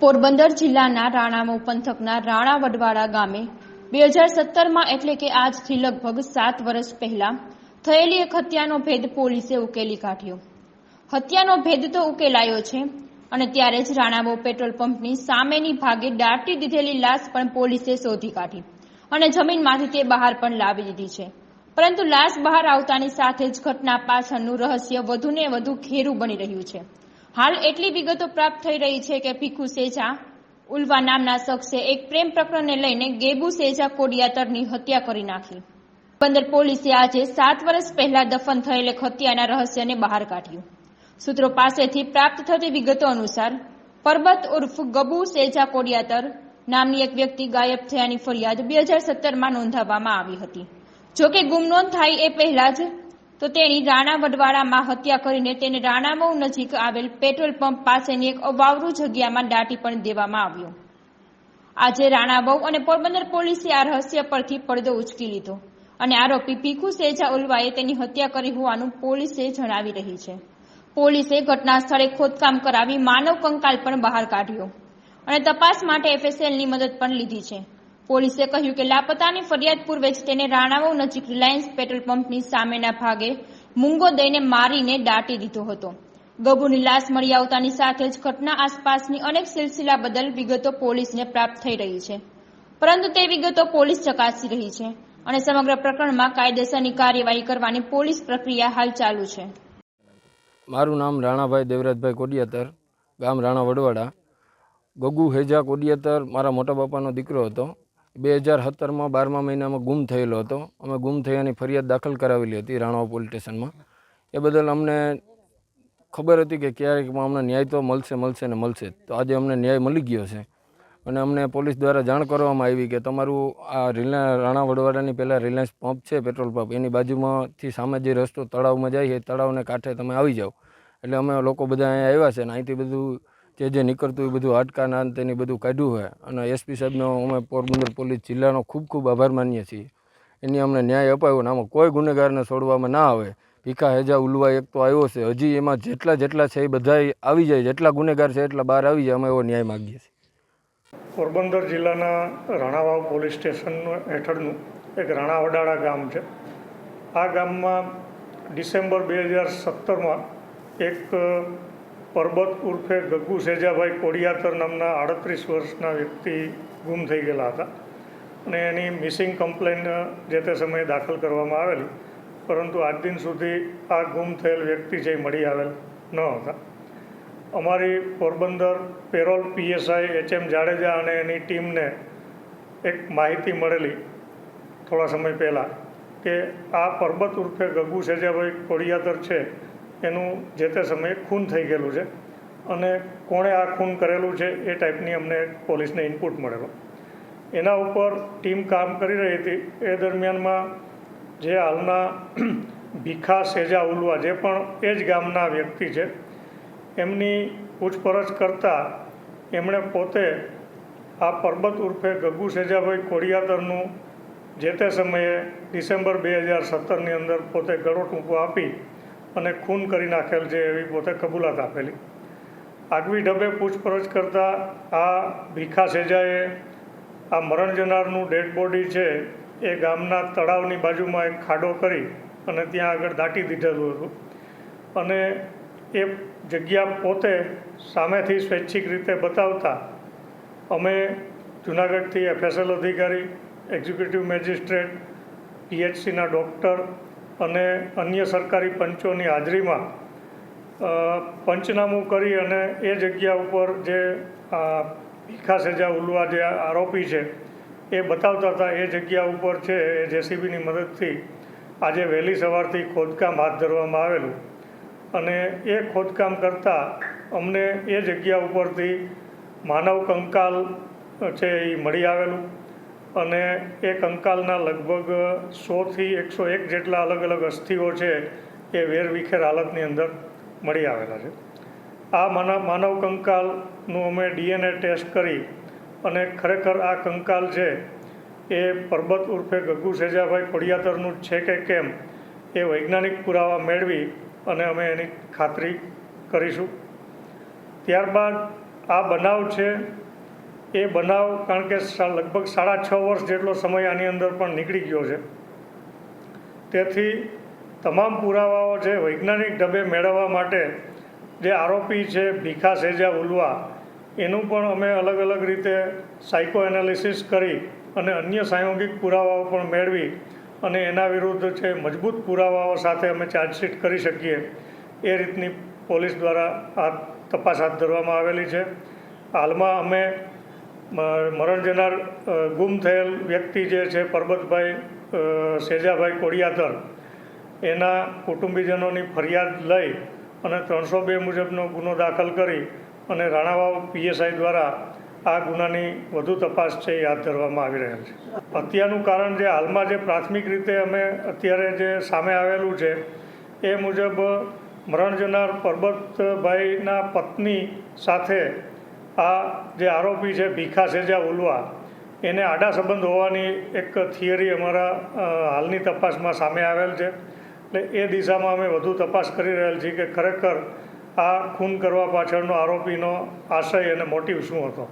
પોરબંદર જિલ્લાના રાણામો પંથકના રાણા વડવાડા ગામે બે હજાર સત્તરમાં એટલે કે આજથી લગભગ સાત વર્ષ પહેલા થયેલી એક હત્યાનો ભેદ પોલીસે ઉકેલી કાઢ્યો. હત્યાનો ભેદ તો ઉકેલાયો છે, અને ત્યારે જ રાણાબો પેટ્રોલ પંપની સામેની ભાગે દાટી દીધેલી લાશ પણ પોલીસે શોધી કાઢી અને જમીનમાંથી તે બહાર પણ લાવી દીધી છે. પરંતુ લાશ બહાર આવતાની સાથે જ ઘટના પાછળનું રહસ્ય વધુને વધુ ઘેરું બની રહ્યું છે. હાલ એટલી વિગતો પ્રાપ્ત થઈ રહી છે કે ભીખુ સેજા ઉલ્વા નામના શખ્સે એક પ્રેમ પ્રકરણને લઈને ગેબુ સેજા કોડિયાતરની હત્યા કરી નાખી. બંદર પોલીસે આજે સાત વર્ષ પહેલા દફન થયેલ એક હત્યાના રહસ્યને બહાર કાઢ્યું. સૂત્રો પાસેથી પ્રાપ્ત થતી વિગતો અનુસાર, પરબત ઉર્ફ ગબુ સેજા કોડિયાતર નામની એક વ્યક્તિ ગાયબ થયાની ફરિયાદ બે હજાર સત્તરમાં નોંધાવવામાં આવી હતી. જોકે ગુમનોંધ થાય એ પહેલા જ તો તેની રાણા વડવાડામાં હત્યા કરીને તેને રાણામઉ નજીક આવેલ પેટ્રોલ પંપ પાસેની એક અવાવરૂ જગ્યામાં દાટી પણ દેવામાં આવ્યો. આજે રાણાબહુ અને પોરબંદર પોલીસે આ રહસ્ય પરથી પડદો ઉચકી લીધો અને આરોપી ભીખુ સેજા ઉલવાએ તેની હત્યા કરી હોવાનું પોલીસે જણાવી રહી છે. પોલીસે ઘટના સ્થળે ખોદકામ કરાવી માનવ કંકાલ પણ બહાર કાઢ્યો અને તપાસ માટે એફએસએલની મદદ પણ લીધી છે. પોલીસે કહ્યું કે લાપતાની ફરિયાદ પૂર્વે જ તેને રાણાવાવ નજીક રિલાયન્સ પેટ્રોલ પંપની સામેના ભાગે મૂંગો દઈને મારીને દાટી દીધો હતો. ગબુની લાશ મળી આવતાની સાથે જ ઘટના આસપાસની અનેક સિલસિલા બદલ વિગતો પોલીસને પ્રાપ્ત થઈ રહી છે. પરંતુ તે વિગતો પોલીસ ચકાસી રહી છે અને સમગ્ર પ્રકરણમાં કાયદેસરની કાર્યવાહી કરવાની પોલીસ પ્રક્રિયા હાલ ચાલુ છે. મારું નામ રાણાભાઈ દેવરાજભાઈ કોડિયાતર, ગામ રાણા વડવાડા. ગગુ હેજા કોડિયાતર મારા મોટા બાપાનો દીકરો હતો. બે હજાર સત્તરમાં બારમા મહિનામાં ગુમ થયેલો હતો. અમે ગુમ થયાની ફરિયાદ દાખલ કરાવેલી હતી રાણાવ પોલીસ સ્ટેશનમાં. એ બદલ અમને ખબર હતી કે ક્યારેકમાં અમને ન્યાય તો મળશે મળશે ને મળશે તો આજે અમને ન્યાય મળી ગયો છે. અને અમને પોલીસ દ્વારા જાણ કરવામાં આવી કે તમારું આ રિલાયન્સ, રાણા વડવાડાની પહેલાં રિલાયન્સ પંપ છે, પેટ્રોલ પંપ. એની બાજુમાંથી સામે જે રસ્તો તળાવમાં જાય એ તળાવને કાંઠે તમે આવી જાઓ. એટલે અમે લોકો બધા અહીંયા આવ્યા છે ને અહીંથી બધું જે જે નીકળતું એ બધું હાડકાના તેની બધું કાઢ્યું હોય. અને એસપી સાહેબનો અમે પોરબંદર પોલીસ જિલ્લાનો ખૂબ ખૂબ આભાર માનીએ છીએ. એની અમને ન્યાય અપાયો અને આમાં કોઈ ગુનેગારને છોડવામાં ના આવે. ભીખા હેજા ઉલવા એક તો આવ્યો છે. હજી એમાં જેટલા જેટલા છે એ બધા આવી જાય. જેટલા ગુનેગાર છે એટલા બહાર આવી જાય. અમે એવો ન્યાય માગીએ છીએ. પોરબંદર જિલ્લાના રાણાવાવ પોલીસ સ્ટેશન હેઠળનું એક રાણાવડાળા ગામ છે. આ ગામમાં ડિસેમ્બર બે હજાર સત્તરમાં એક પરબત ઉર્ફે ગગ્ગુ સેજાભાઈ કોડિયાતર નામના આડત્રીસ વર્ષના વ્યક્તિ ગુમ થઈ ગયેલા હતા. અને એની મિસિંગ કમ્પ્લેન જે તે સમયે દાખલ કરવામાં આવેલી, પરંતુ આજ દિન સુધી આ ગુમ થયેલ વ્યક્તિ જે મળી આવેલ ન હતા. અમારી Porbandar parole PSI H M Jadeja અને એની ટીમને એક માહિતી મળેલી થોડા સમય પહેલાં કે આ પરબત ઉર્ફે ગગુ સેજાભાઈ કોડિયાતર છે એનું જે તે સમયે ખૂન થઈ ગયેલું છે અને કોણે આ ખૂન કરેલું છે એ ટાઈપની અમને પોલીસને ઇનપુટ મળેલો. એના ઉપર ટીમ કામ કરી રહી હતી. એ દરમિયાનમાં જે હાલના ભીખા સેજા ઉલવા જે પણ એ જ ગામના વ્યક્તિ છે, એમની પૂછપરછ કરતાં એમણે પોતે આ પરબત ઉર્ફે ગગુ સેજાભાઈ કોડિયાતરનું જે તે સમયે ડિસેમ્બર બે હજાર સત્તરની અંદર પોતે ગળો ટૂંકો આપી અને ખૂન કરી નાખેલ છે એવી પોતે કબૂલાત આપેલી. આગવી ઢબે પૂછપરછ કરતાં આ ભીખા સેજાએ આ મરણ જનારનું ડેડ બોડી છે એ ગામના તળાવની બાજુમાં એક ખાડો કરી અને ત્યાં આગળ દાટી દીધેલું હતું. અને એ જગ્યા પોતે સામેથી સ્વૈચ્છિક રીતે બતાવતા અમે જુનાગઢથી એફએસએલ અધિકારી, એક્ઝિક્યુટિવ મેજિસ્ટ્રેટ, પીએચસીના ડૉક્ટર અને અન્ય સરકારી પંચોની હાજરીમાં પંચનામું કરી અને એ જગ્યા ઉપર જે ભીખા સેજા ઉલવા જે આરોપી છે, એ બતાવતા હતા, એ જગ્યા ઉપર છે, એ જેસીબીની મદદથી આજે વહેલી સવારથી ખોદકામ હાથ ધરવામાં આવેલું. અને એ ખોદકામ કરતાં અમને એ જગ્યા ઉપરથી માનવ કંકાલ છે એ મળી આવેલું. અને એ કંકાલના લગભગ સોથી એકસો એક જેટલા અલગ અલગ અસ્થિઓ છે એ વેરવિખેર હાલતની અંદર મળી આવેલા છે. આ માનવ માનવ કંકાલનું અમે ડીએનએ ટેસ્ટ કરી અને ખરેખર આ કંકાલ છે એ પરબત ઉર્ફે ગગ્ગુ સેજાભાઈ ખોડિયાતરનું છે કે કેમ એ વૈજ્ઞાનિક પુરાવા મેળવી અને અમે એની ખાતરી કરીશું. ત્યારબાદ આ બનાવ છે એ બનાવ કારણ કે લગભગ સાડા છ વર્ષ જેટલો સમય આની અંદર પણ નીકળી ગયો છે. તેથી તમામ પુરાવાઓ છે વૈજ્ઞાનિક ઢબે મેળવવા માટે જે આરોપી છે, ભીખા સેજા ઉલવા, એનું પણ અમે અલગ અલગ રીતે સાયકો એનાલિસિસ કરી અને અન્ય સાયોગિક પુરાવાઓ પણ મેળવી અને એના વિરુદ્ધ છે મજબૂત પુરાવાઓ સાથે અમે ચાર્જશીટ કરી શકીએ, એ રીતની પોલીસ દ્વારા આ તપાસ હાથ ધરવામાં આવેલી છે. હાલમાં અમે મરણ જનાર ગુમ થયેલ વ્યક્તિ જે છે, પરબતભાઈ સેજાભાઈ કોડિયાતર, એના કુટુંબીજનોની ફરિયાદ લઈ અને ત્રણસો બે મુજબનો ગુનો દાખલ કરી અને રાણાવાવ પીએસઆઈ દ્વારા આ ગુનાની વધુ તપાસ છે એ હાથ ધરવામાં આવી રહેલ છે. હત્યાનું કારણ જે હાલમાં જે પ્રાથમિક રીતે અમે અત્યારે જે સામે આવેલું છે, એ મુજબ મરણ જનાર પરબતભાઈના પત્ની સાથે આ જે આરોપી છે, ભીખા સેજા ઉલવા, એને આડા સંબંધ હોવાની એક થિયરી અમારા હાલની તપાસમાં સામે આવેલ છે. એટલે એ દિશામાં અમે વધુ તપાસ કરી રહેલ છીએ કે ખરેખર આ ખૂન કરવા પાછળનો આરોપીનો આશય અને મોટિવ શું હતો.